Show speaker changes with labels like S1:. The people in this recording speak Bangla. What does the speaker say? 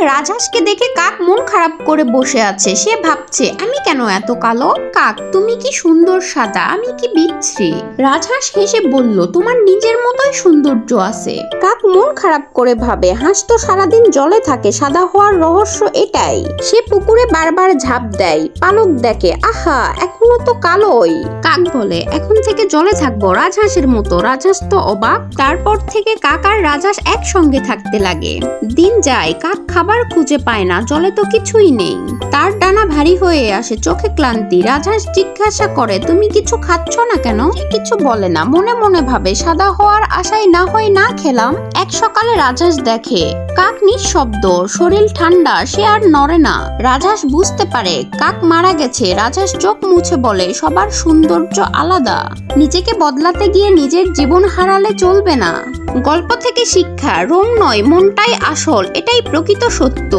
S1: রাজহাঁসকে দেখে কাক মন খারাপ করে বসে আছে। সে ভাবছে, আমি কেন এত কালো? কাক, তুমি কি সুন্দর সাদা? আমি কি বিচ্ছি রাজহাঁস হেসে বলল, তোমার নিজের মতোই সৌন্দর্য আছে। কাক মন খারাপ করে ভাবে, হাঁস তো সারাদিন জলে থাকে, সাদা হওয়ার রহস্য এটাই। সে পুকুরে বারবার ঝাঁপ দেয়, পালক দেখে, আহা এখনও তো কালোই। কাক বলে, এখন থেকে জলে থাকব, রাজহাঁসের মতো। রাজহাঁস তো অবাক। তারপর থেকে কাক আর রাজহাঁস একসঙ্গে থাকতে লাগে। দিন যায়, কাক খাবার খুঁজে পায় না, জলে তো কিছুই নেই। তার ডানা ভারী হয়ে আসে চোখে ক্লান্তি। রাজহাঁস জিজ্ঞাসা করে, তুমি কিছু খাচ্ছ না কেন? কিছু বলে না, মনে মনে ভাবে, সাদা হওয়ার আশায় না হয় না খেলাম। এক সকালে রাজহাঁস দেখে, কাক নিঃশব্দ, শরীর ঠান্ডা, সে আর নড়ে না। রাজহাঁস বুঝতে পারে, কাক মারা গেছে। রাজহাঁস চোখ মুছে বলে, সবার সৌন্দর্য আলাদা। নিজেকে বদলাতে গিয়ে নিজের জীবন হারালে চলবে না। গল্প থেকে শিক্ষা, রং নয়, মনটাই আসল, এটাই প্রকৃত সত্য।